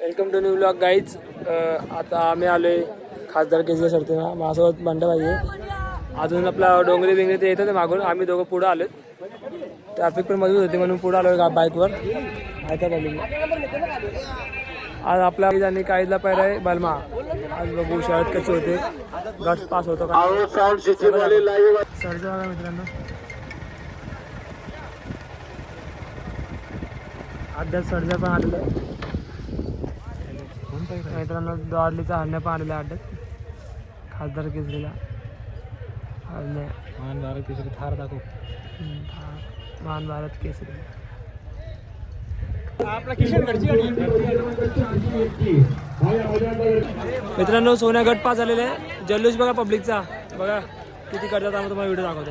Welcome to new blog guys आता आम्ही आलोय खासदार केसरी सरतेना माझ्यासोबत बंड पाहिजे अजून आपला डोंगरी बिंगरी ते येतं ते मागून. आम्ही दोघं पुढं आलो ट्रॅफिक पण मजबूत होती म्हणून पुढं आलो बाईकवर ऐका आज आपल्या आणि काहीला पहिला आहे बलमा. आज बघू शाळेत कसे होते. गट पास होतो का? बघा मित्रांनो. अद्याप सर्जा पण आलेलं आहे. मित्रांनो द्वारलीचा हरण्या आहे अड्ड्यात खासदार केसरीला. हरण्या. मान भारत केसरी थार दाखव. महान भारत केसरी. आपला किशन मित्रांनो सोन्या गट पास झालेले आहे. जल्लोष बघा पब्लिकचा बघा किती करतात आम्ही तुम्हाला व्हिडिओ दाखवतो.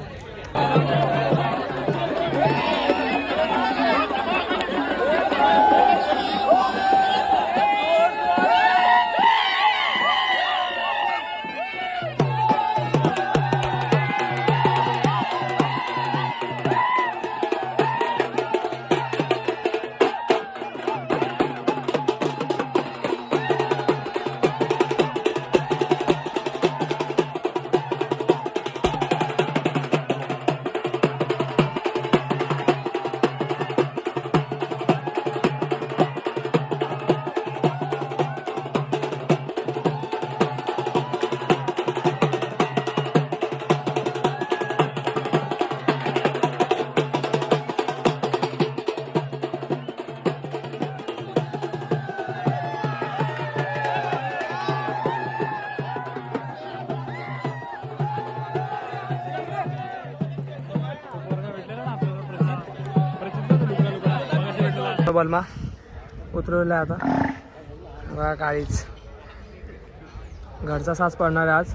बलमा आहे आता. बघा काळीच. घरचा सास पडणार आहे आज.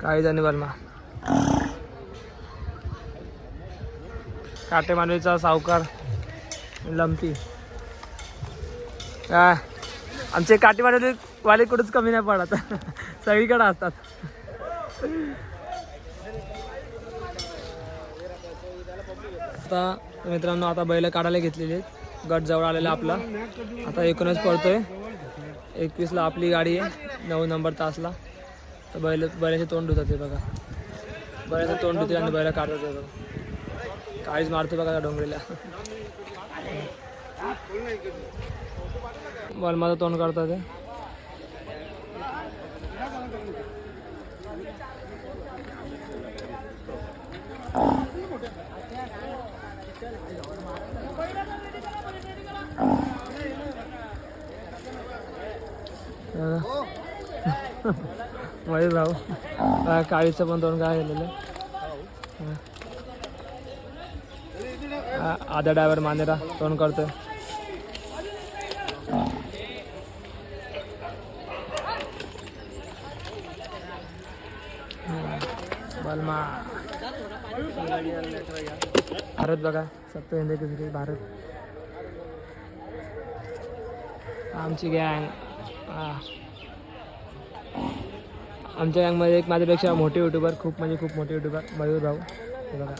काळीज आणि बलमा. काटेमानवीचा सावकार लंपी. काय? आमचे काटे वाले कुठंच कमी नाही पडत. सगळीकडे असतात. आता मित्रांनो आता बैल काढायला घेतलेली आहेत. गट जवळ आलेला आपला. आता एकूणच पडतोय एकवीसला आपली गाडी आहे. नऊ नंबर तासला. तर बैल बैलाचे तोंड धुतात ते बघा. बैलाचं तोंड धुते आणि बैला काढतात ते बघा. काळीच मारतो बघा त्या डोंगरीला. बलमाचं तोंड काढतात ते मयूर भाऊ काळीचं पण तोंड काय केलेलं आधा ड्रायव्हर मानेरा तोंड करतोय. बलमा. भारत बघा सत्य हिंदी केसरी भारत. आमची गँग. आमच्या गँगमध्ये एक माझ्यापेक्षा मोठे युट्यूबर खूप म्हणजे खूप मोठे युट्यूबर मयूर भाऊ. हे बघा.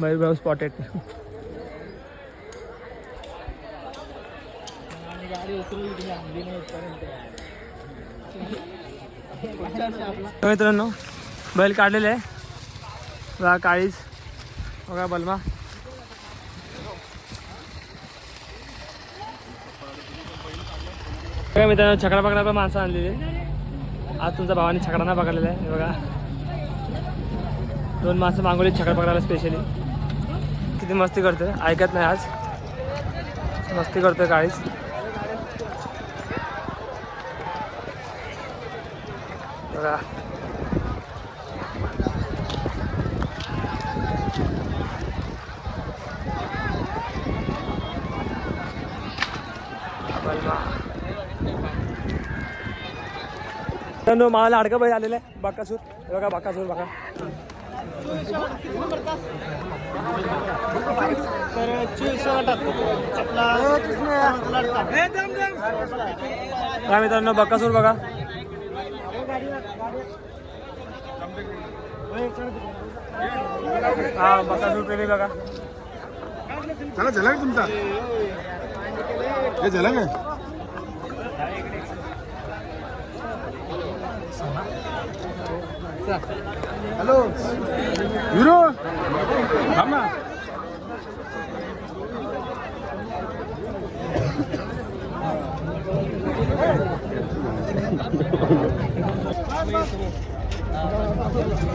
मयूर भाऊ स्पॉटेड मित्रांनो बैल काढलेले आहे. बघा काळीज. बघा बलमा. मित्रांनो छकडा पकडा पण माणसं आणलेली. आज तुमच्या भावाने छकडा नाही पकडलेला आहे बघा. दोन माणसं मागवली छकड पकडायला स्पेशली किती मस्ती करतोय ऐकत नाही आज. मस्ती करतोय काळीच बघा बलमा मित्रांनो मला लाडका बैल आलेला आहे बाकासूर. बघा बाकासूर बघा. काय मित्रांनो बकासूर बघा. हा बकासूर पेली बघा. चला झाला का तुमचा. हे झाला का हॅलो हिरो थांब ना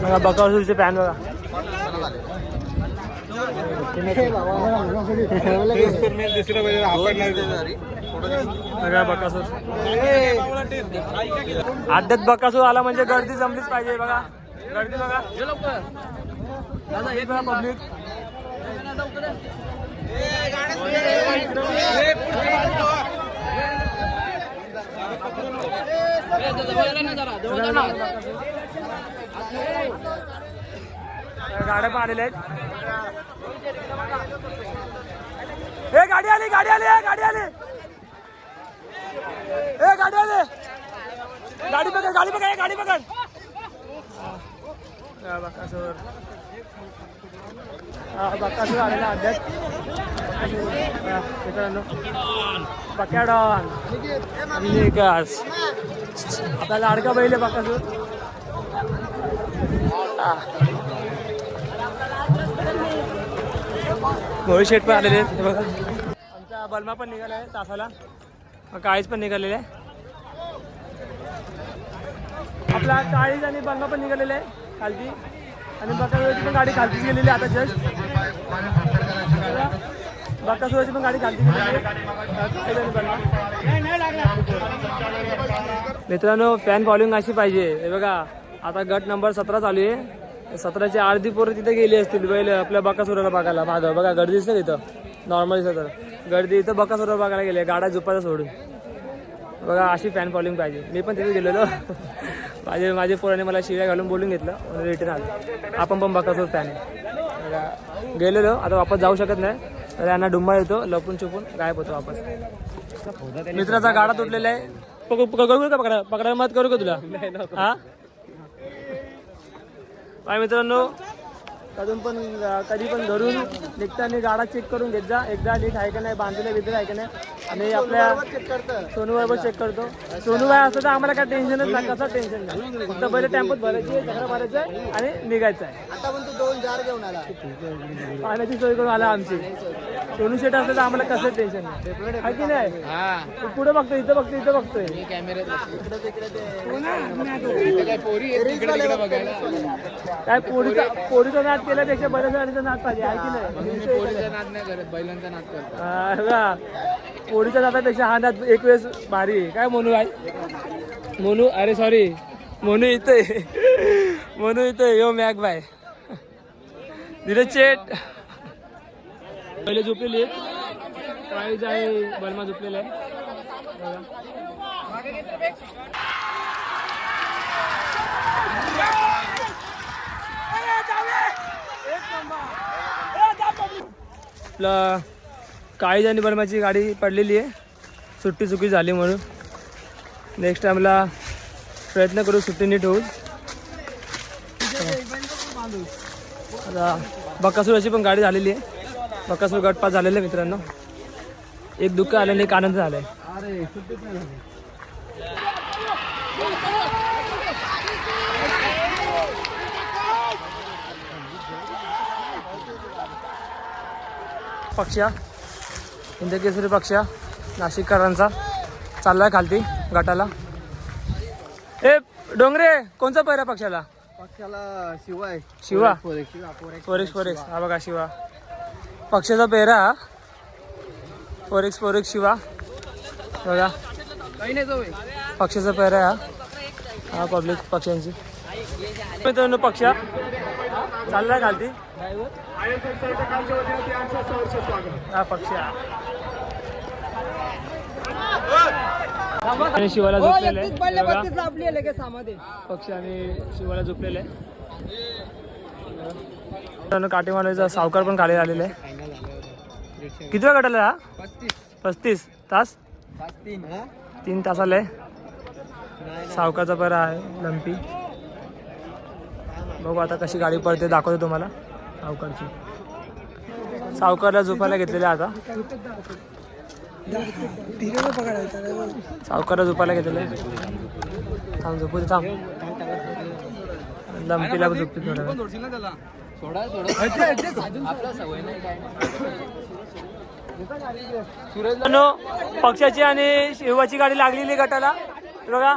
बघा बकासूरचे पॅन बघा सगळ्या बकासूर. अड्ड्यात बकासूर आला म्हणजे गर्दी जमलीच पाहिजे बघा. गर्दी बघा. हे पब्लिक. गाड्या पण आलेल्या आहेत. हे गाडी आली गाडी आली गाडी आली. ए गाडी आली. गाडी पकड गाडी पकड ए, गाडी पकड. हा, बकासूर. हा, बकासूर आलेला अड्ड्यात मित्रांनो बकॅडॉन. विकास आता लाडका बैल आहे बकासूर. हा. मोहित शेठ पण आलेले बघा. आमचा बलमा पण निघाला आहे तासाला. काळीच काळीज पण निघालेले आहे. आपला काळीज आणि बंगा पण निघालेले आहे खालती. आणि बकासुराची पण गाडी खालतीच गेलेली आहे आता जस्ट बकासुराची पण गाडी खालती गेलेली मित्रांनो फॅन फॉलोइंग अशी पाहिजे. हे बघा आता गट नंबर सतरा चालू आहे. सतराची अर्धी पोरं तिथे गेली असतील बैल आपल्या बकासुराला बघायला. मागं बघा गर्दी दिसतं तिथं नॉर्मल दिसतं गर्दी इथं बकासुरा बघायला गेले गाड्या झुपायला सोडून. बघा अशी फॅन फॉलोइंग पाहिजे. मी पण तिथे गेलेलो. माझे माझे पोराने मला शिव्या घालून बोलून घेतलं रिटर्न आलो. आपण पण बकासूर फॅन आहे. गेलेलो आता वापस जाऊ शकत नाही. तर यांना डुंबा येतो लपून चुपून गायब होतो वापस. मित्राचा गाडा तुटलेला आहे. पकड करू का पकडा? पकडायला मत करू का तुला? हा? मित्रांनो. कधून पण कधी पण घरून निघताना गाडा चेक करून घेत जा. एकदा नीट आहे का नाही बांधलेलं बिंदलं आहे का नाही आणि आपल्या सोनू बरोबर चेक करतो. सोनू बाय असतं तर आम्हाला काय टेन्शनच नाही कसं टेन्शन नाही. फक्त पहिले टेम्पोत भरायची झगडा भरायचं आहे आणि निघायचं आहे. आता पण तू दोन जार घेऊन आला. पाण्याची सोय करून आला आमची. सोनू शेट असलं तर आम्हाला कसं टेन्शन नाही. आहे की नाही? तू पुढे बघतो इथं बघतो इथं बघतोय. काय पोरीचा पोरीचा नाद केल्यापेक्षा बऱ्याच जणांचा नाद पाहिजे आहे की नाही? पोरीचा नाद नाही करत बैलांचा नाद करत. हा, बघा. पोरीच्या नादापेक्षा हा नाद एक वेळेस भारी आहे. काय मोनू आहे मोनू अरे सॉरी मोनू इथे मोनू इथे यो मॅक बाय धीरज चेट पहिले झोपलेली आहेत काळीज आहे बलमा झोपलेला आहे. आपलं काळीज आणि बलमाची गाडी पडलेली आहे. सुट्टी चुकी झाली म्हणून. नेक्स्ट टाइमला प्रयत्न करू सुट्टी नीट होऊन आता बकासूराची पण गाडी झालेली आहे. बकासूर गटपास झालेला आहे मित्रांनो. एक दुःख आलेलं एक आनंद झालाय. पक्षा हिंदकेसरी पक्षा नाशिककरांचा. चाललाय खालती गटाला ए डोंगरे कोणचा पहिला पक्षाला पक्षाला शिवाय. शिवा. Shiva forex forex. हा बघा शिवा. पक्षाचा पेहरा हा फोरेक्स फोरेक्स शिवा. बघा. पक्षाचा पेहरा आहे हा हा पब्लिक पक्ष्यांची मित्रांनो पक्षा. चाललाय खालती. हा पक्षा. आणि शिवाला झोपलेलं आहे. हे. पक्ष आणि शिवाला झोपलेलं आहे. मित्रांनो काटेमालाचा सावकार पण खाली आलेला आहे. किती वेळ गटाला हा पस्तीस तास? तीन. तासाला आहे सावकारचा परा आहे लंपी. बघू आता कशी गाडी पडते दाखवतो तुम्हाला. सावकारची. सावकारला झोपायला घेतलेलं आता. सावकारला झोपायला घेतलेलं. आहे थांब झोपू थांब. लंपीला झोपते थोडा सोडा सोडा. आपला सवय नाही काय. मित्रांनो, पक्षाची आणि शिवाची गाडी लागलेली गटाला. बघा.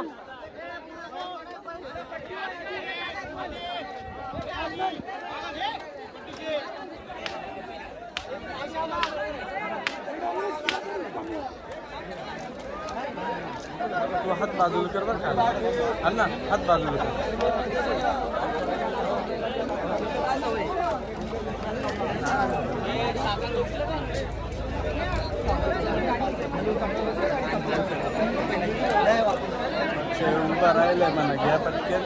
तू हात बाजूला कर बरं का. अण्णा हात बाजूला कर. उभा राहिलाय म्हणा घ्या पटकन.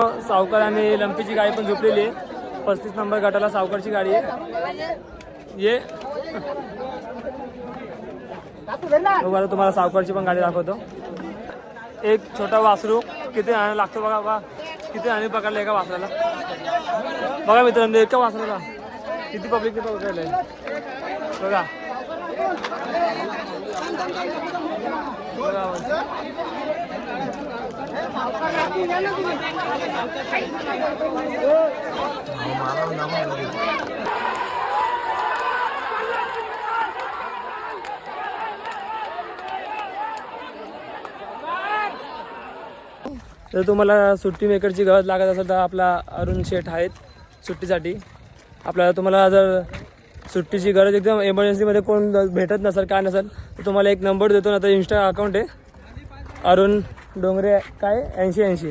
सावकार आणि लंपीची गाडी पण झोपलेली आहे. पस्तीस नंबर गटाला सावकारची गाडी आहे. ये. बघा तुम्हाला सावकारची पण गाडी दाखवतो. एक छोटा वासरू. किती आणायला लागतो बघा बघा. किती आणि पकडलं एका वासराला. बघा मित्रांनो एका वासराला. किती पब्लिक पकडलंय. बघा. बघा. तर तुम्हाला सुट्टी मेकरची गरज लागत असेल तर आपला अरुण शेठ आहेत सुट्टीसाठी. आपल्याला तुम्हाला जर सुट्टीची गरज एकदम एमर्जन्सीमध्ये कोण भेटत नसेल काय नसेल तर तुम्हाला एक नंबर देतो ना तर इंस्टा अकाउंट आहे. अरुण डोंगरे काय? ऐंशी ऐंशी.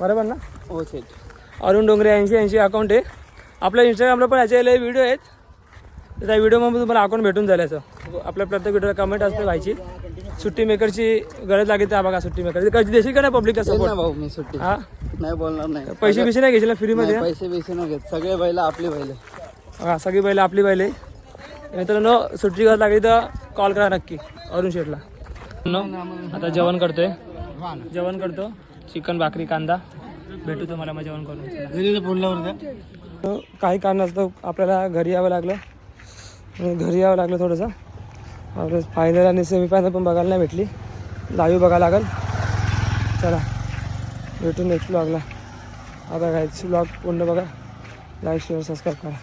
बरोबर ना? हो सेट अरुण डोंगरे ऐंशी ऐंशी अकाउंट आहे. आपल्या इंस्टाग्रामला पण याचे व्हिडिओ आहेत. तर त्या व्हिडिओमध्ये तुम्हाला अकाउंट भेटून जाईल याचं आपल्या प्रत्येक व्हिडिओला कमेंट असते व्हायची. सुट्टी मेकरची गरज लागेल तर हा बघा सुट्टी मेकर कधी देशील का नाही? पब्लिकचा ना सपोर्ट भाऊ मी सुट्टी. हा? नाही बोलणार नाही. पैसे बिसे नाही घेशील ना? फ्रीमध्ये पैसे बिसे नाही घेत. सगळे बैल आपले बैल हा सगळी बैल आपली बैल आहे. मित्रांनो सुट्टी गरज लागली तर कॉल करा नक्की. अरुण शेठला. नो, आता जेवण करतोय. जेवण करतो. चिकन भाकरी कांदा. भेटू तुम्हाला मग जेवण करून. काही कारणास्तव आपल्याला घरी यावं लागलं. घरी यावं लागलं थोडंसं. आपलं फायनल आणि सेमीफायनल पण बघायला नाही भेटली. लाईव्ह बघायला लागल. चला भेटू नेक्स्ट ब्लॉगला आता काय ब्लॉग पूर्ण बघा. लाईक शेअर सबस्क्राईब करा.